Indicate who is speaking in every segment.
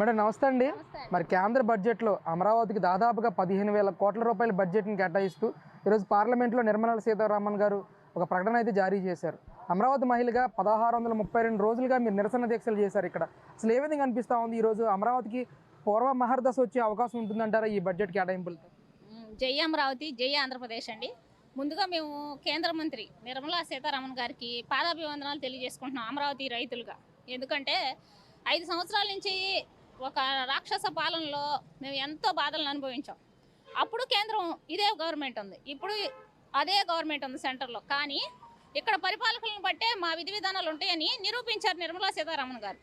Speaker 1: Madam నమస్తే అండి. మరి కేంద్ర బడ్జెట్లో అమరావతికి దాదాపుగా పదిహేను వేల కోట్ల రూపాయల బడ్జెట్ని కేటాయిస్తూ ఈరోజు పార్లమెంట్లో నిర్మలా సీతారామన్ గారు ఒక ప్రకటన అయితే జారీ చేశారు. అమరావతి మహిళగా పదహారు వందల ముప్పై రెండు రోజులుగా మీరు నిరసన దీక్షలు చేశారు ఇక్కడ. అసలు ఏ విధంగా అనిపిస్తూ ఉంది ఈరోజు అమరావతికి పూర్వ మహర్దశ వచ్చే అవకాశం ఉంటుందంటారా ఈ బడ్జెట్ కేటాయింపులతో?
Speaker 2: జై అమరావతి జై ఆంధ్రప్రదేశ్ అండి. ముందుగా మేము కేంద్ర మంత్రి నిర్మలా సీతారామన్ గారికి పాదాభివందనాలు తెలియజేసుకుంటున్నాం అమరావతి రైతులుగా. ఎందుకంటే ఐదు సంవత్సరాల నుంచి ఒక రాక్షస పాలనలో మేము ఎంతో బాధలను అనుభవించాం. అప్పుడు కేంద్రం ఇదే గవర్నమెంట్ ఉంది. ఇప్పుడు అదే గవర్నమెంట్ ఉంది సెంటర్లో కానీ ఇక్కడ పరిపాలకులను బట్టే మా విధి విధానాలు ఉంటాయని నిరూపించారు నిర్మలా సీతారామన్ గారు.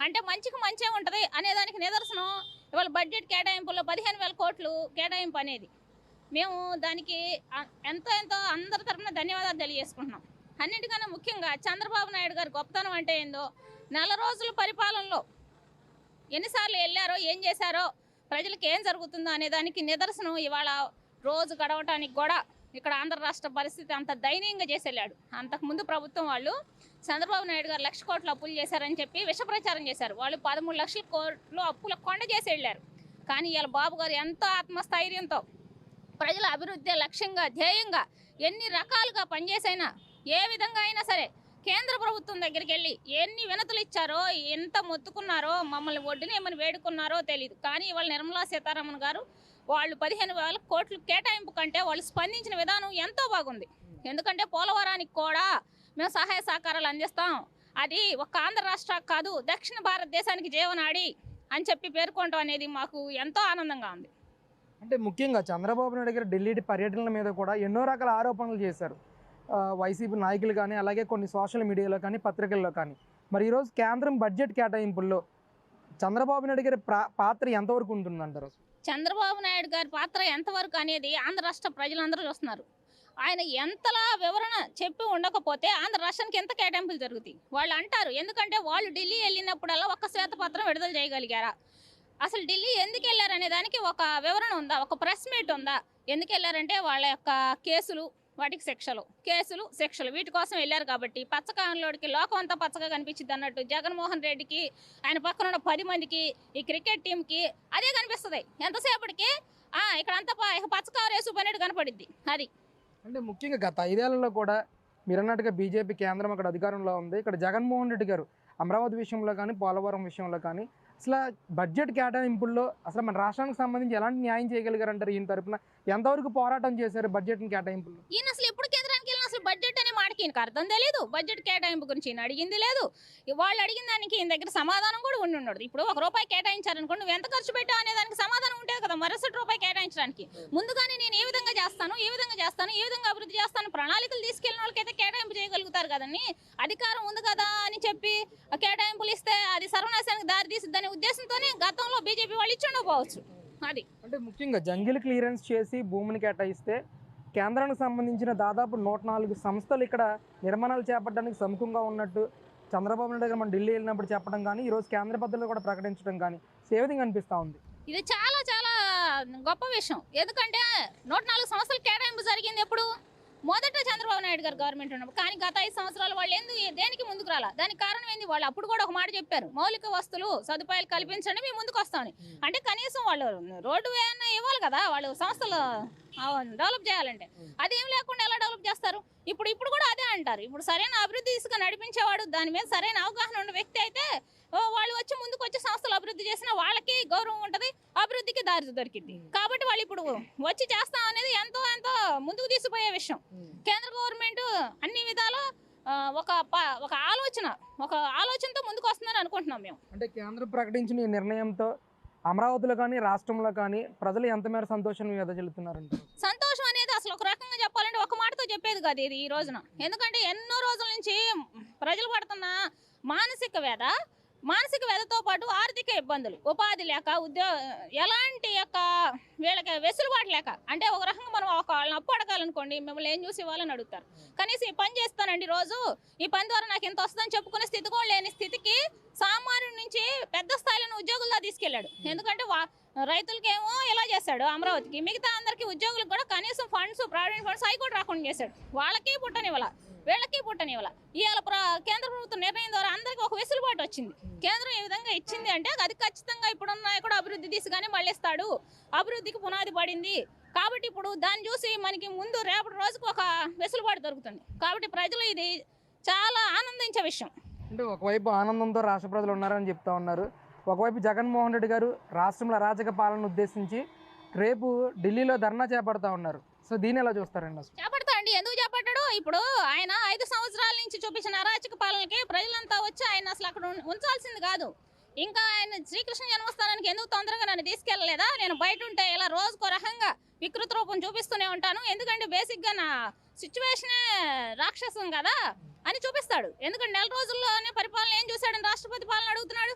Speaker 2: అంటే మంచికి మంచే ఉంటుంది అనేదానికి నిదర్శనం. ఇవాళ బడ్జెట్ కేటాయింపుల్లో పదిహేను వేల కోట్లు కేటాయింపు అనేది. మేము దానికి ఎంతో ఎంతో అందరి తరఫున ధన్యవాదాలు తెలియజేసుకుంటున్నాం. అన్నిటికన్నా ముఖ్యంగా చంద్రబాబు నాయుడు గారి గొప్పతనం అంటే ఏందో నెల రోజుల పరిపాలనలో ఎన్నిసార్లు వెళ్ళారో ఏం చేశారో ప్రజలకు ఏం జరుగుతుందో అనే దానికి నిదర్శనం ఇవాళ రోజు గడవటానికి కూడా ఇక్కడ ఆంధ్ర రాష్ట్ర పరిస్థితి అంత దయనీయంగా చేసి వెళ్ళాడు అంతకుముందు ప్రభుత్వం వాళ్ళు చంద్రబాబు నాయుడు గారు లక్ష కోట్ల అప్పులు చేశారని చెప్పి విష ప్రచారం చేశారు. వాళ్ళు పదమూడు లక్షల కోట్లు అప్పుల కొండ చేసి వెళ్ళారు. కానీ ఇవాళ బాబు గారు ఎంతో ఆత్మస్థైర్యంతో ప్రజల అభివృద్ధి లక్ష్యంగా ధ్యేయంగా ఎన్ని రకాలుగా పనిచేసైనా ఏ విధంగా అయినా సరే కేంద్ర ప్రభుత్వం దగ్గరికి వెళ్ళి ఎన్ని వినతులు ఇచ్చారో ఎంత మొత్తుకున్నారో మమ్మల్ని ఒడ్డునేమని వేడుకున్నారో తెలియదు కానీ ఇవాళ నిర్మలా సీతారామన్ గారు వాళ్ళు పదిహేను వేల కోట్లు కేటాయింపు కంటే వాళ్ళు స్పందించిన విధానం ఎంతో బాగుంది. ఎందుకంటే పోలవరానికి కూడా మేము సహాయ సహకారాలు అందిస్తాం. అది ఒక ఆంధ్ర రాష్ట్ర కాదు దక్షిణ భారతదేశానికి జీవనాడి అని చెప్పి పేర్కొనడం అనేది మాకు ఎంతో ఆనందంగా ఉంది.
Speaker 1: అంటే ముఖ్యంగా చంద్రబాబు నాయుడు గారు ఢిల్లీ పర్యటనల మీద కూడా ఎన్నో రకాల ఆరోపణలు చేశారు. వైసీపీ నాయకులు కానీ అలాగే కొన్ని సోషల్ మీడియాలో కానీ పత్రికల్లో కానీ. మరి ఈరోజు కేంద్రం బడ్జెట్ కేటాయింపుల్లో చంద్రబాబు నాయుడు గారి పాత్ర ఎంతవరకు ఉంటుందంటారు?
Speaker 2: చంద్రబాబు నాయుడు గారి పాత్ర ఎంతవరకు అనేది ఆంధ్ర రాష్ట్ర ప్రజలందరూ చూస్తున్నారు. ఆయన ఎంతలా వివరణ చెప్పి ఉండకపోతే ఆంధ్ర రాష్ట్రానికి ఎంత కేటాయింపులు జరుగుతాయి? వాళ్ళు అంటారు ఎందుకంటే వాళ్ళు ఢిల్లీ వెళ్ళినప్పుడల్లా ఒక్క శ్వేతపత్రం విడుదల చేయగలిగారా? అసలు ఢిల్లీ ఎందుకు వెళ్ళారనే దానికి ఒక వివరణ ఉందా? ఒక ప్రెస్ మీట్ ఉందా? ఎందుకు వెళ్ళారంటే వాళ్ళ యొక్క కేసులు వాటికి శిక్షలు కేసులు శిక్షలు. వీటి కోసం వెళ్ళారు కాబట్టి పచ్చకాంలోడికి లోకం అంతా పచ్చగా కనిపించింది అన్నట్టు జగన్మోహన్ రెడ్డికి ఆయన పక్కన ఉన్న పది మందికి ఈ క్రికెట్ టీంకి అదే కనిపిస్తుంది. ఎంతసేపటికి? ఆ, ఇక్కడ అంతా ప- పచ్చకారు వేసు పన్నట్టు కనపడిద్ది. అది.
Speaker 1: అంటే ముఖ్యంగా గత ఐదేళ్ళలో కూడా మీరు అన్నట్టుగా బీజేపీ కేంద్రం అక్కడ అధికారంలో ఉంది. ఇక్కడ జగన్మోహన్ రెడ్డి గారు అమరావతి విషయంలో కానీ పోలవరం విషయంలో కానీ అసలు బడ్జెట్ కేటాయింపుల్లో అసలు మన రాష్ట్రానికి సంబంధించి ఎలాంటి న్యాయం చేయగలిగారంటారు ఈయన తరపున? ఎంతవరకు పోరాటం చేశారు బడ్జెట్ కేటాయింపుల్లో?
Speaker 2: ఈయన అసలు ఎప్పుడు కేంద్రానికి వెళ్ళిన అసలు బడ్జెట్ అనే మాటకి ఈయనకు అర్థం తెలియదు బడ్జెట్ కేటాయింపు గురించి ఈయన అడిగింది లేదు. వాళ్ళు అడిగిన దానికి ఈయన దగ్గర సమాధానం కూడా ఉండి ఉండదు ఇప్పుడు ఒక రూపాయి కేటాయించారనుకోండి నువ్వు ఎంత ఖర్చు పెట్టావు అనే దానికి సమాధానం ఉంటుంది కదా. మరుసటి రూపాయి కేటాయించడానికి. ముందుగానే నేను ఏ విధంగా చేస్తాను ఏ విధంగా చేస్తాను ఏ విధంగా అభివృద్ధి చేస్తాను ప్రణాళికలు తీసుకెళ్ళిన వాళ్ళకైతే కేటాయింపు చేయగలుగుతారు కదండి. అధికారం ఉంది కదా అని చెప్పి ఆ కేటాయింపులు ఇస్తే అది తీసిద్దనే ఉద్దేశంతోనే గతంలో బీజేపీ వాళ్ళు ఇచ్చి ఉండకపోవచ్చు అది.
Speaker 1: అంటే ముఖ్యంగా జంగిల్ క్లియరెన్స్ చేసి భూమిని కేటాయిస్తే కేంద్రానికి సంబంధించిన దాదాపు నూట నాలుగు సంస్థలు ఇక్కడ నిర్మాణాలు చేపట్టడానికి సముఖంగా ఉన్నట్టు చంద్రబాబు నాయుడు గారు మనం ఢిల్లీ వెళ్ళినప్పుడు చెప్పడం కానీ ఈరోజు కేంద్ర పద్ధతులు కూడా ప్రకటించడం కానీ ఏ విధంగా అనిపిస్తూ ఉంది?
Speaker 2: ఇది చాలా చాలా గొప్ప విషయం. ఎందుకంటే నూట నాలుగు సంవత్సరాలు కేటాయింపు జరిగింది ఎప్పుడు? మొదట చంద్రబాబు నాయుడు గారు గవర్నమెంట్ ఉన్నప్పుడు కానీ గత ఐదు సంవత్సరాలు వాళ్ళు ఎందుకు దేనికి ముందుకు రాలా? దానికి కారణం ఏంది? వాళ్ళు అప్పుడు కూడా ఒక మాట చెప్పారు మౌలిక వస్తువులు సదుపాయాలు కల్పించండి మేము ముందుకు వస్తామని. అంటే కనీసం వాళ్ళు రోడ్డు వేయన్నా ఇవ్వాలి కదా వాళ్ళు సంస్థలు డెవలప్ చేయాలంటే. అదేం లేకుండా ఎలా డెవలప్ చేస్తారు? ఇప్పుడు ఇప్పుడు కూడా అదే అంటారు. ఇప్పుడు సరైన అభివృద్ధి తీసుకుని నడిపించేవాడు దాని మీద సరైన అవగాహన ఉన్న వ్యక్తి అయితే వాళ్ళు వచ్చి ముందుకు వచ్చి సంస్థలు అభివృద్ధి చేసిన వాళ్ళకి గౌరవం ఉంటది అభివృద్ధికి దారి దొరికింది కాబట్టి వాళ్ళు ఇప్పుడు వచ్చి చేస్తాం అనేది ఎంతో ఎంతో ముందుకు తీసుకుపోయే విషయం కేంద్ర గవర్నమెంట్ అన్ని విధాల ఆ, ఒక ఒక ఆలోచన ఒక ఆలోచనతో ముందుకు వస్తుందని అనుకుంటున్నాం మేము.
Speaker 1: అంటే కేంద్రం ప్రకటించిన ఈ నిర్ణయంతో అమరావతిలో కానీ రాష్ట్రంలో కానీ ప్రజలు ఎంత మేర సంతోషం వెదజల్లుతున్నారంటారు
Speaker 2: సంతోషం అనేది అసలు ఒక రకంగా చెప్పాలంటే ఒక మాటతో చెప్పేది కాదు ఇది ఈ రోజున. ఎందుకంటే ఎన్నో రోజుల నుంచి ప్రజలు పడుతున్న మానసిక వేద మానసిక వేదతో పాటు ఆర్థిక ఇబ్బందులు. ఉపాధి లేక ఉద్యోగ ఎలాంటి యొక్క వీళ్ళకి వెసులుబాటు లేక అంటే ఒక రకంగా మనం ఒక వాళ్ళని అప్పు అడగాలనుకోండి మిమ్మల్ని ఏం చూసి ఇవ్వాలని అడుగుతారు. కనీసం ఈ పని చేస్తానండి రోజు ఈ పని ద్వారా నాకు ఎంత వస్తుందని చెప్పుకునే స్థితి కూడా లేని స్థితికి సామాన్యుడి నుంచి పెద్ద స్థాయిలో ఉద్యోగుల్లో తీసుకెళ్ళాడు. ఎందుకంటే వా రైతులకేమో ఇలా చేశాడు అమరావతికి. మిగతా అందరికి ఉద్యోగులకు కూడా కనీసం ఫండ్స్ ప్రావిడెంట్ ఫండ్స్ అవి కూడా రాకుండా చేశాడు. వాళ్ళకి పుట్టనివ్వాల వీళ్ళకి పుట్టనివ్వాల. ఇవాళ కేంద్ర ప్రభుత్వం నిర్ణయం ద్వారా అందరికీ ఒక వెసులుబాటు వచ్చింది. కేంద్రం ఏ విధంగా ఇచ్చింది అంటే అది ఖచ్చితంగా ఇప్పుడున్న కూడా అభివృద్ధి దిశగానే మళ్ళిస్తాడు. అభివృద్ధికి పునాది పడింది. కాబట్టి ఇప్పుడు దాన్ని చూసి మనకి ముందు రేపటి రోజుకు ఒక వెసులుబాటు దొరుకుతుంది. కాబట్టి ప్రజలు ఇది చాలా ఆనందించే విషయం.
Speaker 1: అంటే ఒకవైపు ఆనందంతో రాష్ట్ర ప్రజలు ఉన్నారని చెప్తా ఉన్నారు. ఒకవైపు జగన్మోహన్ రెడ్డి గారు రాష్ట్రంలో అరాచక పాలన ఉద్దేశించి రేపు ఢిల్లీలో ధర్నా చేపడతా ఉన్నారు. సో దీన్ని ఎలా చూస్తారండి
Speaker 2: చేపడతా అండి. ఎందుకు చేపట్టాడు? ఇప్పుడు ఆయన ఐదు సంవత్సరాల నుంచి చూపించిన అరాచక పాలనకి ప్రజలంతా వచ్చి ఆయన అసలు అక్కడ ఉంచాల్సింది కాదు. ఇంకా ఆయన శ్రీకృష్ణ జన్మస్థానానికి ఎందుకు తొందరగా నన్ను తీసుకెళ్ళలేదా? నేను బయట ఉంటే ఇలా రోజుకో రకంగా వికృత రూపం చూపిస్తూనే ఉంటాను. ఎందుకంటే బేసిక్గా నా సిచ్యువేషనే రాక్షసం కదా అని చూపిస్తాడు. ఎందుకంటే నెల రోజుల్లోనే పరిపాలన ఏం చూశాడని రాష్ట్రపతి పాలన అడుగుతున్నాడు?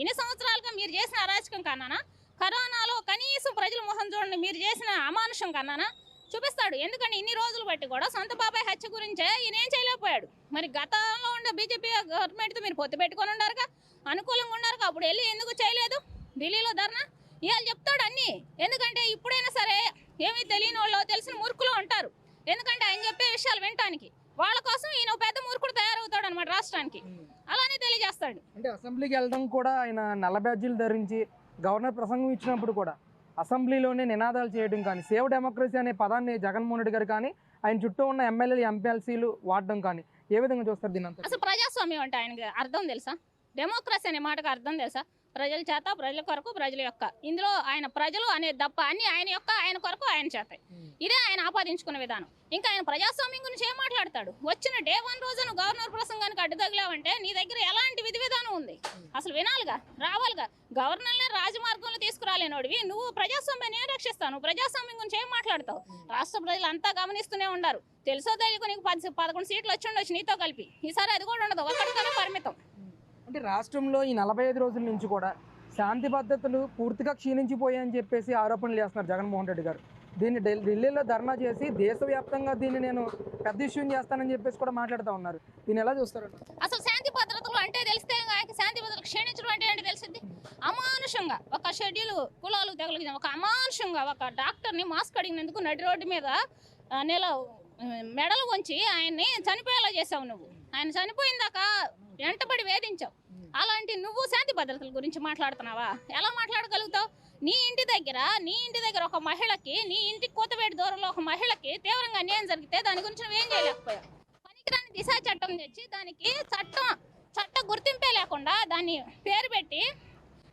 Speaker 2: ఇన్ని సంవత్సరాలుగా మీరు చేసిన అరాచకం కన్నానా? కరోనాలో కనీసం ప్రజల మొహం చూడండి మీరు చేసిన అమానుషం కన్నానా? చూపిస్తాడు. ఎందుకంటే ఇన్ని రోజులు బట్టి కూడా సొంత బాబాయ్ హత్య గురించే ఈయన ఏం చేయలేకపోయాడు. మరి గతంలో ఉండే బీజేపీ గవర్నమెంట్తో మీరు పొత్తు పెట్టుకొని ఉండారుగా? అనుకూలంగా ఉన్నారుగా అప్పుడు వెళ్ళి ఎందుకు చేయలేదు? ఢిల్లీలో ధర్నా? ఇవాళ చెప్తాడు అన్నీ. ఎందుకంటే ఇప్పుడైనా సరే ఏమీ తెలియని వాళ్ళు తెలిసిన మూర్ఖులు ఉంటారు. ఎందుకంటే ఆయన చెప్పే విషయాలు వినటానికి. వాళ్ళ కోసం ఈయన పెద్ద మూర్ఖుడు తయారవుతాడు అనమాట రాష్ట్రానికి. అలానే తెలియజేస్తాడు.
Speaker 1: అంటే అసెంబ్లీకి వెళ్ళడం కూడా ఆయన నల్ల బ్యాడ్జీలు ధరించి గవర్నర్ ప్రసంగం ఇచ్చినప్పుడు కూడా అసెంబ్లీలోనే నినాదాలు చేయడం కానీ సేవ్ డెమోక్రసీ అనే పదాన్ని జగన్మోహన్ రెడ్డి గారు కానీ ఆయన చుట్టూ ఉన్న ఎమ్మెల్యేలు ఎంపీఎల్సీలు వాడడం కానీ ఏ విధంగా చూస్తారు దీని అంతా?
Speaker 2: అసలు ప్రజాస్వామ్యం అంటే ఆయనకి అర్థం తెలుసా? డెమోక్రసీ అనే మాటకు అర్థం తెలుసా? ప్రజల చేత ప్రజల కొరకు ప్రజల యొక్క. ఇందులో ఆయన ప్రజలు అనే దప్ప అన్ని ఆయన యొక్క ఆయన కొరకు ఆయన చేత. ఇదే ఆయన ఆపాదించుకునే విధానం. ఇంకా ఆయన ప్రజాస్వామ్యం గురించి ఏం మాట్లాడతాడు? వచ్చిన డే వన్ రోజు నువ్వు గవర్నర్ ప్రసంగానికి అడ్డు తగిలావంటే నీ దగ్గర ఎలాంటి విధి విధానం ఉంది? అసలు వినాలిగా? రావాలిగా? గవర్నర్నే రాజమార్గంలో తీసుకురాలేనోడివి. నువ్వు ప్రజాస్వామ్యాన్ని ఏం రక్షిస్తావు నువ్వు ప్రజాస్వామ్యం గురించి ఏం మాట్లాడతావు? రాష్ట్ర ప్రజలు అంతా గమనిస్తూనే ఉన్నారు తెలుసో తెలియక నీకు పది పదకొండు సీట్లు వచ్చి ఉండొచ్చు నీతో కలిపి. ఈసారి అది కూడా ఉండదు. ఒక్కడితోనే పరిమితం.
Speaker 1: అంటే రాష్ట్రంలో ఈ నలభై ఐదు రోజుల నుంచి కూడా శాంతి భద్రతలు పూర్తిగా క్షీణించిపోయాయని చెప్పేసి ఆరోపణలు చేస్తున్నారు జగన్మోహన్ రెడ్డి గారు. దీన్ని ఢిల్లీలో ధర్నా చేసి దేశవ్యాప్తంగా దీన్ని నేను పెద్ద ఇష్యూని చేస్తానని చెప్పేసి కూడా మాట్లాడుతూ ఉన్నారు. దీన్ని ఎలా చూస్తారు?
Speaker 2: అసలు శాంతి భద్రతలు అంటే తెలిస్తే ఆయనకి శాంతి భద్రతలు క్షీణించడం అంటే ఏంటి తెలిసింది అమానుషంగా ఒక షెడ్యూల్ కులాలు తెగలిగిన ఒక అమానుషంగా ఒక డాక్టర్ని మాస్క్ అడిగినందుకు నడి రోడ్డు మీద నెల మెడలు కొంచి ఆయన్ని చనిపోయేలా చేసావు నువ్వు. ఆయన చనిపోయిందాక వెంటబడి వేధించావు. అలాంటి నువ్వు శాంతి భద్రతల గురించి మాట్లాడుతున్నావా? ఎలా మాట్లాడగలుగుతావు? నీ ఇంటి దగ్గర నీ ఇంటి దగ్గర ఒక మహిళకి నీ ఇంటికి కోతవేటి దూరంలో ఒక మహిళకి తీవ్రంగా అన్యాయం జరిగితే దాని గురించి నువ్వేం చేయలేకపోయావు? పనికిరాని దిశా చట్టం తెచ్చి దానికి చట్టం చట్ట గుర్తింపే లేకుండా దాన్ని పేరు పెట్టి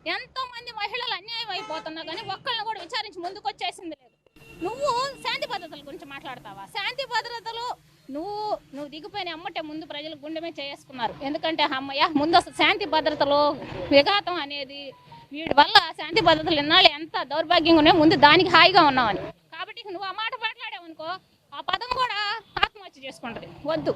Speaker 2: ఎంతో మంది మహిళలు అన్యాయం అయిపోతున్నా కానీ ఒక్కళ్ళని కూడా విచారించి ముందుకు వచ్చేసింది నువ్వు శాంతి భద్రతల గురించి మాట్లాడతావా? శాంతి భద్రతలు నువ్వు నువ్వు దిగిపోయిన అమ్మటే ముందు ప్రజలు గుండెమే చేసుకున్నారు ఎందుకంటే అమ్మయ్య ముందు అసలు శాంతి భద్రతలో విఘాతం అనేది వీడి వల్ల శాంతి భద్రతలు ఇన్నాళ్ళు ఎంత దౌర్భాగ్యంగా ఉన్నాయో ముందు దానికి హాయిగా ఉన్నామని కాబట్టి నువ్వు ఆ మాట మాట్లాడావు అనుకో ఆ పదం కూడా ఆత్మహత్య చేసుకుంటుంది. వద్దు.